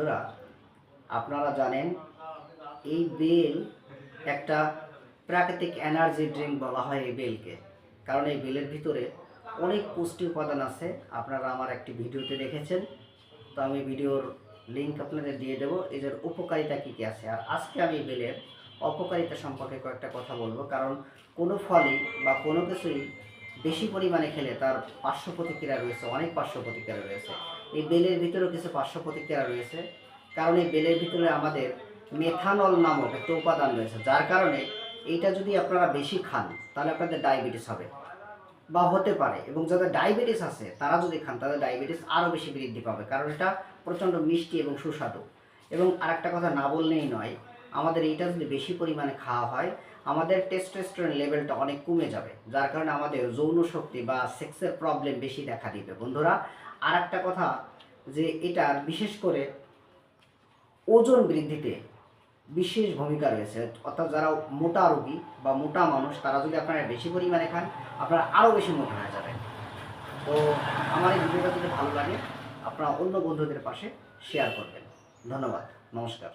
বন্ধুরা, আপনারা জানেন, এই বেল একটা প্রাকৃতিক এনার্জি ড্রিঙ্ক বলা হয় এই বেলকে। কারণ এই বেলের ভিতরে অনেক পুষ্টি উপাদান আছে। আপনারা আমার একটি ভিডিওতে দেখেছেন। তো আমি ভিডিওর লিঙ্ক আপনাদের দিয়ে দেবো। এদের উপকারিতা কী কী আছে? আর আজকে আমি বেলের অপকারিতা সম্পর্কে কয়েকটা কথা বলব। কারণ কোনো ফলই বা কোনো কিছুই বেশি পরিমাণে খেলে তার পার্শ্ব প্রতিক্রিয়া রয়েছে, অনেক পার্শ্ব প্রতিক্রিয়া রয়েছে। এই বেলের ভিতরেও কিছু পার্শ্ব প্রতিক্রিয়া রয়েছে। কারণ এই বেলের ভিতরে আমাদের মেথানল নামক একটা উপাদান রয়েছে, যার কারণে এইটা যদি আপনারা বেশি খান, তাহলে আপনাদের ডায়াবেটিস হবে। বা হতে পারে, এবং যাদের ডায়াবেটিস আছে, তারা যদি খান, তাদের ডায়াবেটিস আরও বেশি বৃদ্ধি পাবে, কারণ এটা প্রচণ্ড মিষ্টি এবং সুস্বাদু। এবং আরেকটা কথা না বললেই নয় আমাদের এইটা যদি বেশি পরিমাণে খাওয়া হয়, আমাদের টেস্টোস্টেরন লেভেলটা অনেক কমে যাবে, যার কারণে আমাদের যৌন শক্তি বা সেক্সের প্রবলেম বেশি দেখা দিবে। বন্ধুরা আর একটা কথা যে এটা বিশেষ করে ওজন বৃদ্ধিতে বিশেষ ভূমিকা রয়েছে, অর্থাৎ যারা মোটা রোগী বা মোটা মানুষ, তারা যদি আপনারা বেশি পরিমাণে খান, আপনারা আরও বেশি মোটা হয়ে যাবেন। তো আমার এই ভিডিওটা যদি ভালো লাগে, আপনারা অন্য বন্ধুদের পাশে শেয়ার করবেন। ধন্যবাদ, নমস্কার।